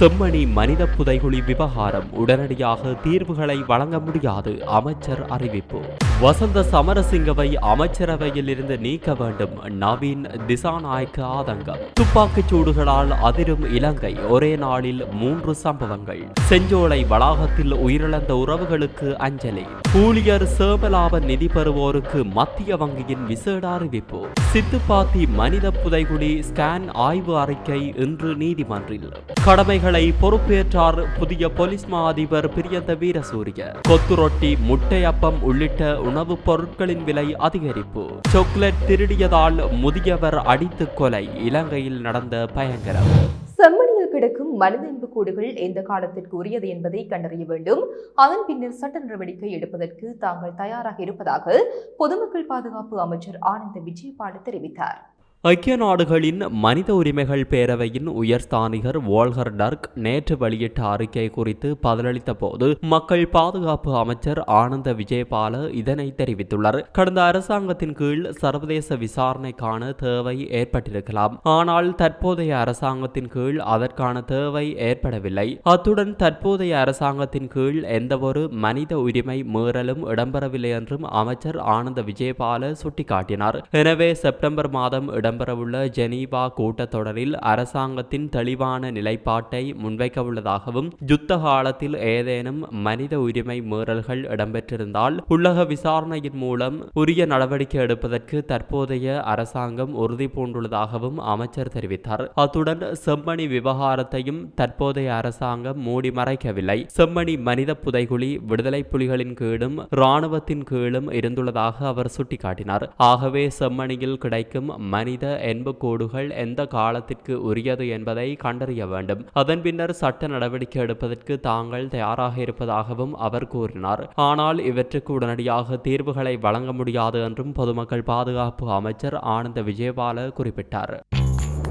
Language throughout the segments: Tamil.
செம்மணி மனித புதைகுழி விவகாரம் உடனடியாக தீர்வுகளை வழங்க முடியாது அமைச்சர் அறிவிப்பு. வசந்த சமரசிங்கவை அமைச்சரவையில் இருந்து நீக்க வேண்டும் நவீன் திசாநாயக்க ஆதங்கம். துப்பாக்கிச் சூடுகளால் அதிரும் இலங்கை ஒரே நாளில் மூன்று சம்பவங்கள். செஞ்சோலை வளாகத்தில் உயிரிழந்த உறவுகளுக்கு அஞ்சலி. ஊழியர் சேமலாப நிதி பெறுவோருக்கு மத்திய வங்கியின் விசேட அறிவிப்பு. சித்துப்பாத்தி மனித புதைகுழி ஸ்கேன் ஆய்வு அறிக்கை இன்று நீதிமன்றில். கடமைகள் பொறுப்பேற்றார் புதிய போலீஸ் மா அதிபர் பிரியந்த வீரசூரிய கொத்து ரொட்டி முட்டையப்பம் உள்ளிட்ட உணவுப் பொருட்களின் விலை அதிகரிப்பு. சாக்லேட் திருடியதால் முதியவர் அடித்து கொலை இலங்கையில் நடந்த பயங்கரம். செம்மணியில் கிடக்கும் மனித கூடுகள் எந்த காலத்திற்கு உரியது என்பதை கண்டறிய வேண்டும். அதன் பின்னர் சட்ட நடவடிக்கை எடுப்பதற்கு தாங்கள் தயாராக இருப்பதாக பொதுமக்கள் பாதுகாப்பு அமைச்சர் ஆனந்த விஜயபால தெரிவித்தார். ஐக்கிய நாடுகளின் மனித உரிமைகள் பேரவையின் உயர்ஸ்தானிகர் வோல்கர் டர்க் நேற்று வெளியிட்ட அறிக்கை குறித்து பதிலளித்த போது மக்கள் பாதுகாப்பு அமைச்சர் ஆனந்த விஜயபால இதனை தெரிவித்துள்ளார். கடந்த அரசாங்கத்தின் கீழ் சர்வதேச விசாரணைக்கான தேவை ஏற்பட்டிருக்கலாம். ஆனால் தற்போதைய அரசாங்கத்தின் கீழ் அதற்கான தேவை ஏற்படவில்லை. அத்துடன் தற்போதைய அரசாங்கத்தின் கீழ் எந்தவொரு மனித உரிமை மீறலும் இடம்பெறவில்லை என்றும் அமைச்சர் ஆனந்த விஜயபால சுட்டிக்காட்டினார். எனவே செப்டம்பர் மாதம் இடம்பெறவுள்ள ஜெனீவா கூட்டத்தொடரில் அரசாங்கத்தின் தெளிவான நிலைப்பாட்டை முன்வைக்கவுள்ளதாகவும் யுத்த காலத்தில் ஏதேனும் மனித உரிமை மீறல்கள் இடம்பெற்றிருந்தால் உள்ளக விசாரணையின் மூலம் உரிய நடவடிக்கை எடுப்பதற்கு தற்போதைய அரசாங்கம் உறுதி பூண்டுள்ளதாகவும் அமைச்சர் தெரிவித்தார். அத்துடன் செம்மணி விவகாரத்தையும் தற்போதைய அரசாங்கம் மூடி மறைக்கவில்லை. செம்மணி மனித புதைகுழி விடுதலை புலிகளின் கீழும் இராணுவத்தின் கீழும் இருந்துள்ளதாக அவர் சுட்டிக்காட்டினார். ஆகவே செம்மணியில் கிடைக்கும் மனித மனித எண்புக்கூடுகள் எந்த காலத்திற்கு உரியது என்பதை கண்டறிய வேண்டும். அதன் பின்னர் சட்ட நடவடிக்கை எடுப்பதற்கு தாங்கள் தயாராக இருப்பதாகவும் அவர் கூறினார். ஆனால் இவற்றுக்கு உடனடியாக தீர்வுகளை வழங்க முடியாது என்றும் பொதுமக்கள் பாதுகாப்பு அமைச்சர் ஆனந்த விஜயபால குறிப்பிட்டார்.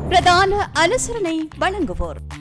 பிரதான அனுசரணை வழங்குவோர்.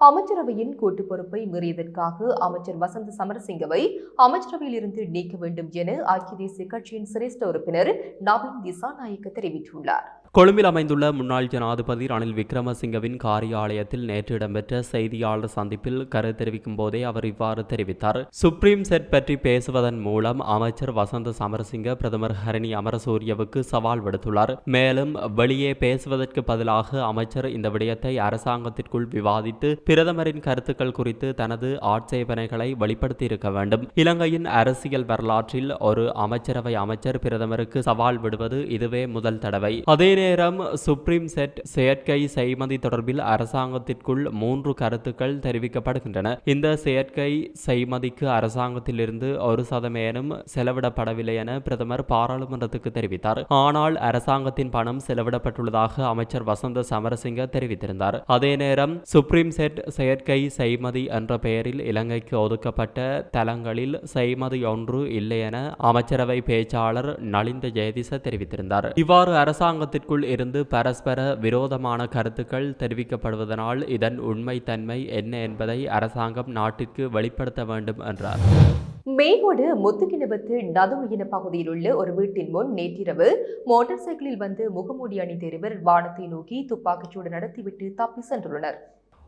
அமைச்சரவையின் கூட்டு பொறுப்பை மீறியதற்காக அமைச்சர் வசந்த சமரசிங்கவை அமைச்சரவையில் இருந்து நீக்க வேண்டும் என ஐக்கிய தேசிய கட்சியின் சிரேஷ்ட உறுப்பினர் நவீன் திசாநாயக்க தெரிவித்துள்ளார். கொழும்பில் அமைந்துள்ள முன்னாள் ஜனாதிபதி ரணில் விக்ரமசிங்கவின் காரியாலயத்தில் நேற்று இடம்பெற்ற செய்தியாளர் சந்திப்பில் கரு தெரிவிக்கும் போதே அவர் இவ்வாறு தெரிவித்தார். சுப்ரீம் செட் பற்றி பேசுவதன் மூலம் அமைச்சர் வசந்த சமரசிங்க பிரதமர் ஹரணி அமரசூரியவுக்கு சவால் விடுத்துள்ளார். மேலும் வெளியே பேசுவதற்கு பதிலாக அமைச்சர் இந்த விடயத்தை அரசாங்கத்திற்குள் விவாதித்து பிரதமரின் கருத்துக்கள் குறித்து தனது ஆட்சேபனைகளை வெளிப்படுத்தியிருக்க வேண்டும். இலங்கையின் அரசியல் வரலாற்றில் ஒரு அமைச்சரவை அமைச்சர் பிரதமருக்கு சவால் விடுவது இதுவே முதல் தடவை. அதே நேரம் சுப்ரீம் செட் செயற்கை செய்மதி தொடர்பில் அரசாங்கத்திற்குள் மூன்று கருத்துக்கள் தெரிவிக்கப்படுகின்றன. இந்த செயற்கை செய்மதிக்கு அரசாங்கத்திலிருந்து ஒரு சதமேனும் செலவிடப்படவில்லை என பிரதமர் பாராளுமன்றத்துக்கு தெரிவித்தார். ஆனால் அரசாங்கத்தின் பணம் செலவிடப்பட்டுள்ளதாக அமைச்சர் வசந்த சமரசிங்க தெரிவித்திருந்தார். அதே நேரம் சுப்ரீம் செட் செயற்கை செய்மதி என்ற பெயரில் இலங்கைக்கு ஒதுக்கப்பட்ட தலங்களில் செய்மதி ஒன்று இல்லை என அமைச்சரவை பேச்சாளர் நலிந்த ஜெயதிச தெரிவித்திருந்தார். இவ்வாறு அரசாங்கத்திற்கு அரசாங்கத்திற்குள் இருந்து பரஸ்பர விரோதமான கருத்துக்கள் தெரிவிக்கப்படுவதனால் இதன் உண்மைத்தன்மை என்ன என்பதை அரசாங்கம் நாட்டிற்கு வெளிப்படுத்த வேண்டும் என்றார். மேகோடு முத்துக்கிணபத்து நதுமையின பகுதியில் உள்ள ஒரு வீட்டின் முன் நேற்றிரவு மோட்டார் சைக்கிளில் வந்து முகமூடி அணிந்த இருவர் வானத்தை நோக்கி துப்பாக்கிச்சூடு நடத்திவிட்டு தப்பி சென்றுள்ளனர்.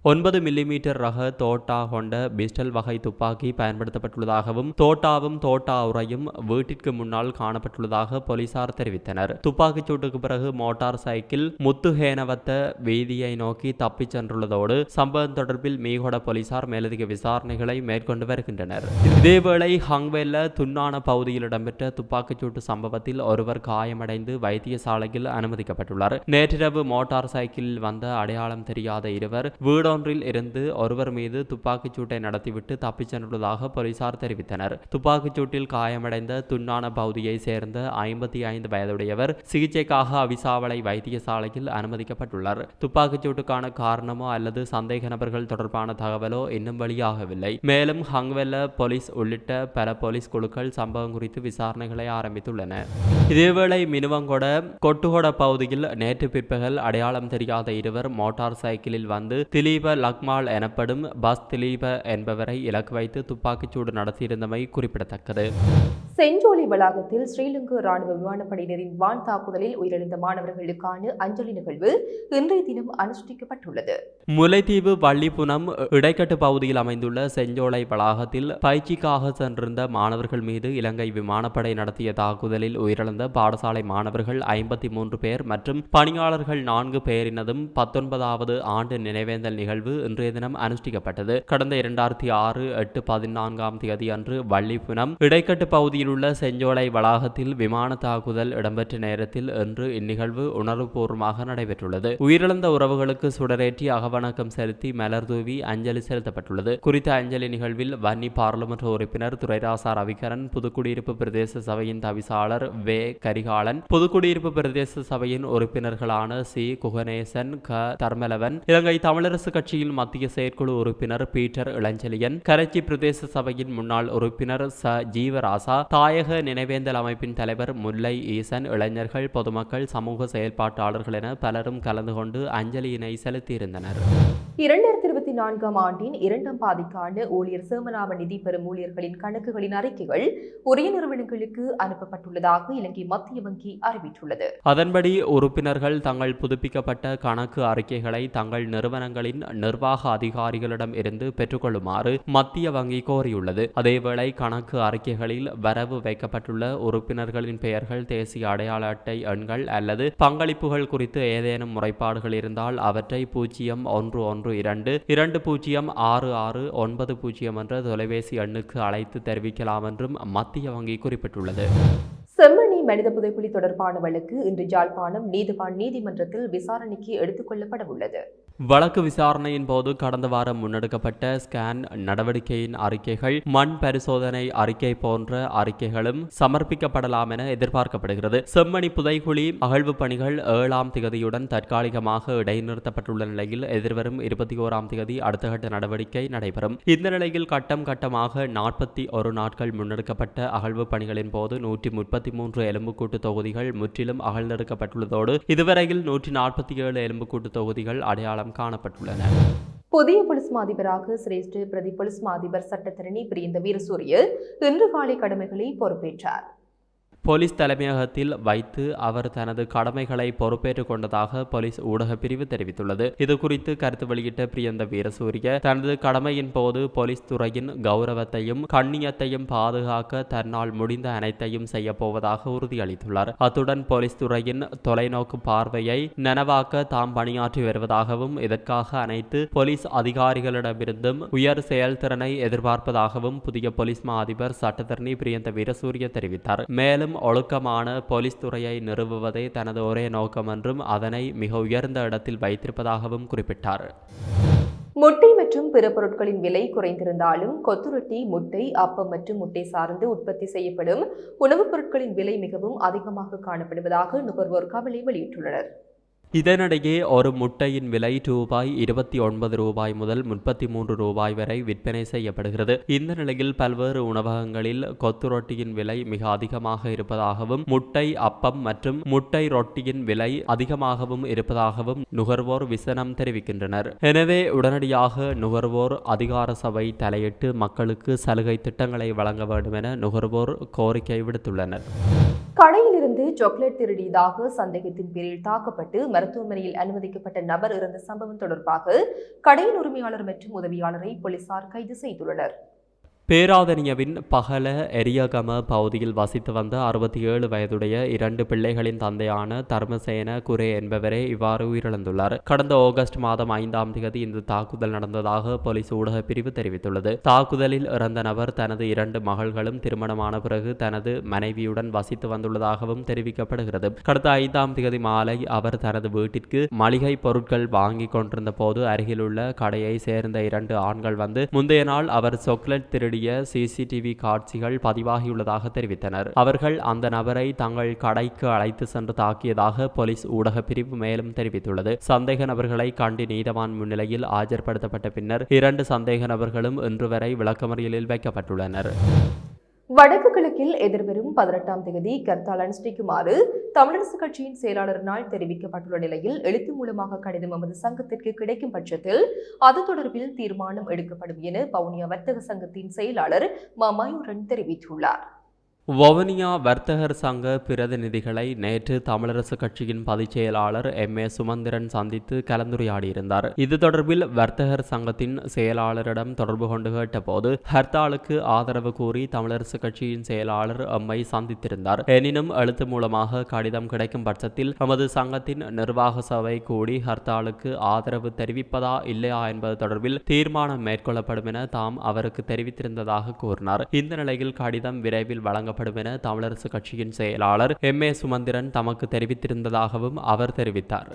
ஒன்பது மில்லிமீட்டர் ரக தோட்டா கொண்ட பிஸ்டல் வகை துப்பாக்கி பயன்படுத்தப்பட்டுள்ளதாகவும் தோட்டாவும் தோட்டா உரையும் வீட்டிற்கு முன்னால் காணப்பட்டுள்ளதாக போலீசார் தெரிவித்தனர். துப்பாக்கிச் சூட்டுக்கு பிறகு மோட்டார் சைக்கிள் முத்துஹேனவத்த வீதியை நோக்கி தப்பிச் சென்றுள்ளதோடு சம்பவம் தொடர்பில் மீகொட போலீசார் மேலதிக விசாரணைகளை மேற்கொண்டு வருகின்றனர். இதேவேளை ஹங்வெல்ல துன்னான பகுதியில் இடம்பெற்ற துப்பாக்கிச் சூட்டு சம்பவத்தில் ஒருவர் காயமடைந்து வைத்தியசாலையில் அனுமதிக்கப்பட்டுள்ளார். நேற்றிரவு மோட்டார் சைக்கிளில் வந்த அடையாளம் தெரியாத இருவர் வீடு வீடொன்றில் இருந்து ஒருவர் மீது துப்பாக்கிச் சூட்டை நடத்திவிட்டு தப்பிச் சென்றுள்ளதாக போலீசார் தெரிவித்தனர். துப்பாக்கிச் சூட்டில் காயமடைந்த துண்ணான பகுதியை சேர்ந்த ஐம்பத்தி ஐந்து வயதுடையவர் சிகிச்சைக்காக அவிசாவளை வைத்தியசாலையில் அனுமதிக்கப்பட்டுள்ளார். துப்பாக்கிச் சூட்டுக்கான காரணமோ அல்லது சந்தேக நபர்கள் தொடர்பான தகவலோ இன்னும் வெளியாகவில்லை. மேலும் ஹங்வெல்ல போலீஸ் உள்ளிட்ட பல போலீஸ் குழுக்கள் சம்பவம் குறித்து விசாரணைகளை ஆரம்பித்துள்ளன. இதேவேளை மினுவங்கொட கொட்டுகொட பகுதியில் நேற்று பிற்பகல் அடையாளம் தெரியாத இருவர் மோட்டார் சைக்கிளில் வந்து திலீப லக்மால் எனப்படும் பஸ் திலீப என்பவரை இலக்கு வைத்து துப்பாக்கிச்சூடு நடத்தியிருந்தமை குறிப்பிடத்தக்கது. செஞ்சோலை வளாகத்தில் ஸ்ரீலங்கா ராணுவ விமானப்படையினரின் வான் தாக்குதலில் உயிரிழந்த மாணவர்களுக்கான அஞ்சலி நிகழ்வு இன்றைய தினம் அனுஷ்டிக்கப்பட்டுள்ளது. முல்லைத்தீவு வள்ளிப்புணம் இடைக்கட்டு பகுதியில் அமைந்துள்ள செஞ்சோலை வளாகத்தில் பயிற்சிக்காக சென்றிருந்த மாணவர்கள் மீது இலங்கை விமானப்படை நடத்திய தாக்குதலில் உயிரிழந்த பாடசாலை மாணவர்கள் ஐம்பத்தி மூன்று பேர் மற்றும் பணியாளர்கள் நான்கு பேரினதும் பத்தொன்பதாவது ஆண்டு நினைவேந்தல் நிகழ்வு இன்றைய தினம் அனுஷ்டிக்கப்பட்டது. கடந்த இரண்டாயிரத்தி ஆறு எட்டு பதினான்காம் தேதி அன்று வள்ளிப்புணம் இடைக்கட்டு பகுதியில் உள்ள செஞ்சோலை வளாகத்தில் விமான தாக்குதல் இடம்பெற்ற நேரத்தில் இன்று இந்நிகழ்வு உணர்வுபூர்வமாக நடைபெற்றுள்ளது. உயிரிழந்த உறவுகளுக்கு சுடரேற்றி வணக்கம் செலுத்தி மலர் தூவி அஞ்சலி செலுத்தப்பட்டுள்ளது. குறித்த அஞ்சலி நிகழ்வில் வன்னி பாராளுமன்ற உறுப்பினர் துரைராசா ரவிகரன் புதுக்குடியிருப்பு பிரதேச சபையின் தவிசாளர் வே. கரிகாலன் புதுக்குடியிருப்பு பிரதேச சபையின் உறுப்பினர்களான சி. குகநேசன் க. தர்மலவன் இலங்கை தமிழரசு கட்சியின் மத்திய செயற்குழு உறுப்பினர் பீட்டர் இளஞ்செலியன் கரைச்சி பிரதேச சபையின் முன்னாள் உறுப்பினர் ச. ஜீவராசா தாயக நினைவேந்தல் அமைப்பின் தலைவர் முல்லை ஈசன் இளைஞர்கள் பொதுமக்கள் சமூக செயல்பாட்டாளர்கள் என பலரும் கலந்து கொண்டு அஞ்சலியினை செலுத்தியிருந்தனர். இரண்டாயிரத்தி இருபத்தி நான்காம் ஆண்டின் இரண்டாம் பாதிக்கான ஊழியர் சேமலாப நிதி பெறும் ஊழியர்களின் கணக்குகளின் அறிக்கைகள் உரிய நிறுவனங்களுக்கு அனுப்பப்பட்டுள்ளதாக இலங்கை மத்திய வங்கி அறிவித்துள்ளது. அதன்படி உறுப்பினர்கள் தங்கள் புதுப்பிக்கப்பட்ட கணக்கு அறிக்கைகளை தங்கள் நிறுவனங்களின் நிர்வாக அதிகாரிகளிடம் இருந்து பெற்றுக்கொள்ளுமாறு மத்திய வங்கி கோரியுள்ளது. அதேவேளை கணக்கு அறிக்கைகளில் வரவு வைக்கப்பட்டுள்ள உறுப்பினர்களின் பெயர்கள் தேசிய அடையாள அட்டை எண்கள் அல்லது பங்களிப்புகள் குறித்து ஏதேனும் முறைப்பாடுகள் இருந்தால் அவற்றை பூஜ்ஜியம் ஒன்று ஒன்று இரண்டு இரண்டு பூஜ்ஜியம் ஆறு ஆறு ஒன்பது பூஜ்ஜியம் என்ற தொலைபேசி எண்ணுக்கு அழைத்து தெரிவிக்கலாம் என்றும் மத்திய வங்கி குறிப்பிட்டுள்ளது. செம்மணி மனித புதைப்புலி தொடர்பான வழக்கு இன்று ஜாழ்ப்பாணம் நீதிவான் நீதிமன்றத்தில் விசாரணைக்கு எடுத்துக் கொள்ளப்பட உள்ளது வழக்கு விசாரணையின் போது கடந்த வாரம் முன்னெடுக்கப்பட்ட ஸ்கேன் நடவடிக்கையின் அறிக்கைகள் மண் பரிசோதனை அறிக்கை போன்ற அறிக்கைகளும் சமர்ப்பிக்கப்படலாம் என எதிர்பார்க்கப்படுகிறது. செம்மணி புதைகுழி அகழ்வு பணிகள் ஏழாம் திகதியுடன் தற்காலிகமாக இடைநிறுத்தப்பட்டுள்ள நிலையில் எதிர்வரும் இருபத்தி ஓராம் திகதி அடுத்த கட்ட நடவடிக்கை நடைபெறும். இந்த நிலையில் கட்டம் கட்டமாக நாற்பத்தி ஒரு நாட்கள் முன்னெடுக்கப்பட்ட அகழ்வு பணிகளின் போது நூற்றி முப்பத்தி மூன்று எலும்புக்கூட்டு தொகுதிகள் முற்றிலும் அகழ்ந்தெடுக்கப்பட்டுள்ளதோடு இதுவரையில் நூற்றி நாற்பத்தி ஏழு எலும்புக்கூட்டு தொகுதிகள் அடையாளம் காணப்பட்டுள்ளன. புதிய போலீஸ் மாதிபராக சிரேஷ்ட பிரதி போலீஸ் மாதிபர் சட்டத்தரணி பிரியந்த வீரசூரிய இன்று காலை கடமைகளை பொறுப்பேற்றார். போலீஸ் தலைமையகத்தில் வைத்து அவர் தனது கடமைகளை பொறுப்பேற்றுக் கொண்டதாக போலீஸ் ஊடகப் பிரிவு தெரிவித்துள்ளது. இது குறித்து கருத்து வெளியிட்ட பிரியந்த வீரசூரிய தனது கடமையின் போது போலீஸ் துறையின் கௌரவத்தையும் கண்ணியத்தையும் பாதுகாக்க தன்னால் முடிந்த அனைத்தையும் செய்ய போவதாக உறுதியளித்துள்ளார். அத்துடன் போலீஸ் துறையின் தொலைநோக்கு பார்வையை நனவாக்க தாம் பணியாற்றி வருவதாகவும் இதற்காக அனைத்து போலீஸ் அதிகாரிகளிடமிருந்தும் உயர் செயல்திறனை எதிர்பார்ப்பதாகவும் புதிய போலீஸ் மா அதிபர் சட்டத்தரணி பிரியந்த வீரசூரிய தெரிவித்தார். மேலும் ஒழுக்கமான போலீஸ் துறையை நிறுவுவதே தனது ஒரே நோக்கம் என்றும் அதனை மிக உயர்ந்த இடத்தில் வைத்திருப்பதாகவும் குறிப்பிட்டார். முட்டை மற்றும் பிற பொருட்களின் விலை குறைந்திருந்தாலும் கொத்துரொட்டி முட்டை அப்பம் மற்றும் முட்டை சார்ந்து உற்பத்தி செய்யப்படும் உணவுப் பொருட்களின் விலை மிகவும் அதிகமாக காணப்படுவதாக நுகர்வோர் கவலை வெளியிட்டுள்ளனர். இதனிடையே ஒரு முட்டையின் விலை ரூபாய் இருபத்தி ஒன்பது ரூபாய் முதல் முப்பத்தி மூன்று ரூபாய் வரை விற்பனை செய்யப்படுகிறது. இந்த நிலையில் பல்வேறு உணவகங்களில் கொத்து ரொட்டியின் விலை மிக அதிகமாக இருப்பதாகவும் முட்டை அப்பம் மற்றும் முட்டை ரொட்டியின் விலை அதிகமாகவும் இருப்பதாகவும் நுகர்வோர் விசனம் தெரிவிக்கின்றனர். எனவே உடனடியாக நுகர்வோர் அதிகார சபை தலையிட்டு மக்களுக்கு சலுகை திட்டங்களை வழங்க வேண்டும் என நுகர்வோர் கோரிக்கை விடுத்துள்ளனர். இருந்து சாக்லேட் திருடியதாக சந்தேகத்தின் பேரில் தாக்கப்பட்டு மருத்துவமனையில் அனுமதிக்கப்பட்ட நபர் இறந்த சம்பவம் தொடர்பாக கடையின் உரிமையாளர் மற்றும் உதவியாளரை போலீசார் கைது செய்துள்ளனர். பேராதனியவின் பகல எரியகம பகுதியில் வசித்து வந்த அறுபத்தி ஏழு வயதுடைய இரண்டு பிள்ளைகளின் தந்தையான தர்மசேன குரே என்பவரே இவ்வாறு உயிரிழந்துள்ளார். கடந்த ஆகஸ்ட் மாதம் ஐந்தாம் தேதி இந்த தாக்குதல் நடந்ததாக போலீஸ் ஊடக பிரிவு தெரிவித்துள்ளது. தாக்குதலில் இறந்த நபர் தனது இரண்டு மகள்களும் திருமணமான பிறகு தனது மனைவியுடன் வசித்து வந்துள்ளதாகவும் தெரிவிக்கப்படுகிறது. கடந்த ஐந்தாம் தேதி மாலை அவர் தனது வீட்டிற்கு மளிகை பொருட்கள் வாங்கி கொண்டிருந்த போது அருகிலுள்ள கடையை சேர்ந்த இரண்டு ஆண்கள் வந்து முந்தைய நாள் அவர் சொக்லெட் திருடிய சிசிடிவி காட்சிகள் பதிவாகியுள்ளதாக தெரிவித்தனர். அவர்கள் அந்த நபரை தங்கள் கடைக்கு அழைத்து சென்று தாக்கியதாக போலீஸ் ஊடக பிரிவு மேலும் தெரிவித்துள்ளது. சந்தேக நபர்களை கண்டி நீதவான் முன்னிலையில் ஆஜர்படுத்தப்பட்ட பின்னர் இரண்டு சந்தேக நபர்களும் இன்று வரை விளக்கமறியலில் வைக்கப்பட்டுள்ளனர். வடக்கு கிழக்கில் எதிர்வரும் பதினெட்டாம் தேதி கர்த்தால் அனுஷ்டிக்குமாறு தமிழரசு கட்சியின் செயலாளரினால் தெரிவிக்கப்பட்டுள்ள நிலையில் எழுத்து மூலமாக கடிதம் எமது சங்கத்திற்கு கிடைக்கும் பட்சத்தில் அது தொடர்பில் தீர்மானம் எடுக்கப்படும் என பவுனியா வர்த்தக சங்கத்தின் செயலாளர் மா மயூரன் தெரிவித்துள்ளார். வவுனியா வர்த்தகர் சங்க பிரதிநிதிகளை நேற்று தமிழரசு கட்சியின் பதிச் செயலாளர் எம். ஏ. சுமந்திரன் சந்தித்து கலந்துரையாடியிருந்தார். இது தொடர்பில் வர்த்தகர் சங்கத்தின் செயலாளரிடம் தொடர்பு கொண்டு கேட்டபோது ஹர்த்தாலுக்கு ஆதரவு கூறி தமிழரசு கட்சியின் செயலாளர் எம்மை சந்தித்திருந்தார். எனினும் எழுத்து மூலமாக கடிதம் கிடைக்கும் பட்சத்தில் எமது சங்கத்தின் நிர்வாக சபை கூடி ஹர்த்தாலுக்கு ஆதரவு தெரிவிப்பதா இல்லையா என்பது தொடர்பில் தீர்மானம் மேற்கொள்ளப்படும் என தாம் அவருக்கு தெரிவித்திருந்ததாக கூறினார். இந்த நிலையில் கடிதம் விரைவில் வழங்கப்படும் என தமிழரசு கட்சியின் செயலாளர் எம் ஏ சுமந்திரன் தமக்கு தெரிவித்திருந்ததாகவும் அவர் தெரிவித்தார்.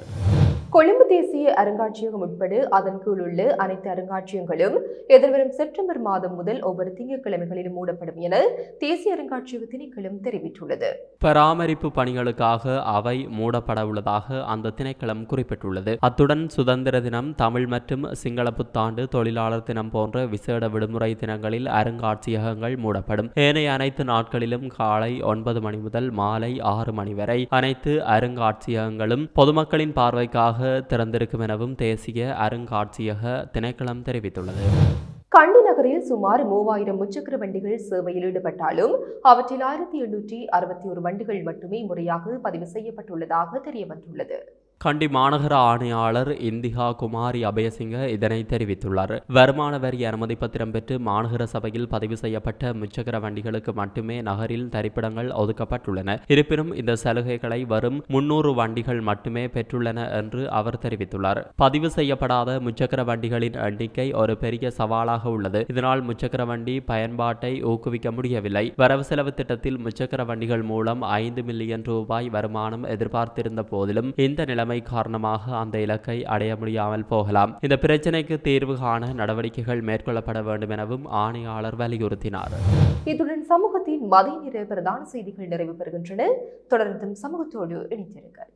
கொழும்பு தேசிய அருங்காட்சியகம் உட்பட அதன் கீழ் உள்ள அனைத்து அருங்காட்சியகங்களும் எதிர்வரும் செப்டம்பர் மாதம் முதல் ஒவ்வொரு திங்கட்கிழமைகளிலும் மூடப்படும் என தேசிய அருங்காட்சியக திணைக்களம் தெரிவித்துள்ளது. பராமரிப்பு பணிகளுக்காக அவை மூடப்பட உள்ளதாக அந்த திணைக்களம் குறிப்பிட்டுள்ளது. அத்துடன் சுதந்திர தினம் தமிழ் மற்றும் சிங்கள புத்தாண்டு தொழிலாளர் தினம் போன்ற விசேட விடுமுறை தினங்களில் அருங்காட்சியகங்கள் மூடப்படும். ஏனைய அனைத்து நாட்களிலும் காலை ஒன்பது மணி முதல் மாலை ஆறு மணி வரை அனைத்து அருங்காட்சியகங்களும் பொதுமக்களின் பார்வைக்காக திறந்திருக்கும் எனவும் தேசிய அருங்காட்சியக திணைக்களம் தெரிவித்துள்ளது. கண்டி நகரில் சுமார் மூவாயிரம் முச்சக்கர வண்டிகள் சேவையில் ஈடுபட்டாலும் அவற்றில் ஆயிரத்தி எண்ணூற்றி அறுபத்தி ஒரு வண்டிகள் மட்டுமே முறையாக பதிவு செய்யப்பட்டுள்ளதாக தெரியவந்துள்ளது. கண்டி மாநகர ஆணையாளர் இந்திகா குமாரி அபயசிங்க இதனை தெரிவித்துள்ளார். வருமான வரி அனுமதி பத்திரம் பெற்று மாநகர சபையில் பதிவு செய்யப்பட்ட முச்சக்கர வண்டிகளுக்கு மட்டுமே நகரில் தரிப்பிடங்கள் ஒதுக்கப்பட்டுள்ளன. இருப்பினும் இந்த சலுகைகளை வரும் முன்னூறு வண்டிகள் மட்டுமே பெற்றுள்ளன என்று அவர் தெரிவித்துள்ளார். பதிவு செய்யப்படாத முச்சக்கர வண்டிகளின் எண்ணிக்கை ஒரு பெரிய சவாலாக உள்ளது. இதனால் முச்சக்கர வண்டி பயன்பாட்டை ஊக்குவிக்க முடியவில்லை. வரவு செலவு திட்டத்தில் முச்சக்கர வண்டிகள் மூலம் ஐந்து மில்லியன் ரூபாய் வருமானம் எதிர்பார்த்திருந்த போதிலும் இந்த நிலை நிலைமை காரணமாக அந்த இலக்கை அடைய முடியாமல் போகலாம். இந்த பிரச்சினைக்கு தீர்வு காண நடவடிக்கைகள் மேற்கொள்ளப்பட வேண்டும் எனவும் ஆணையாளர் வலியுறுத்தினார். இத்துடன் சமூகத்தின் மதிய நிற பிரதான செய்திகள் நிறைவு பெறுகின்றன. தொடர்ந்தும் சமூகத்தோடு இணைந்திருங்கள்.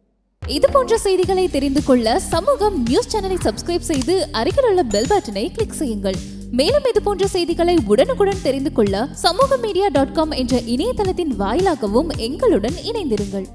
இது போன்ற செய்திகளை தெரிந்து கொள்ள சமூகம் நியூஸ் சேனலை சப்ஸ்கிரைப் செய்து அருகில் உள்ள பெல் பட்டனை கிளிக் செய்யுங்கள். மேலும் இது போன்ற செய்திகளை உடனுக்குடன் தெரிந்து கொள்ள சமூக மீடியா டாட் காம் என்ற இணையதளத்தின் வாயிலாகவும் எங்களுடன் இணைந்திருங்கள்.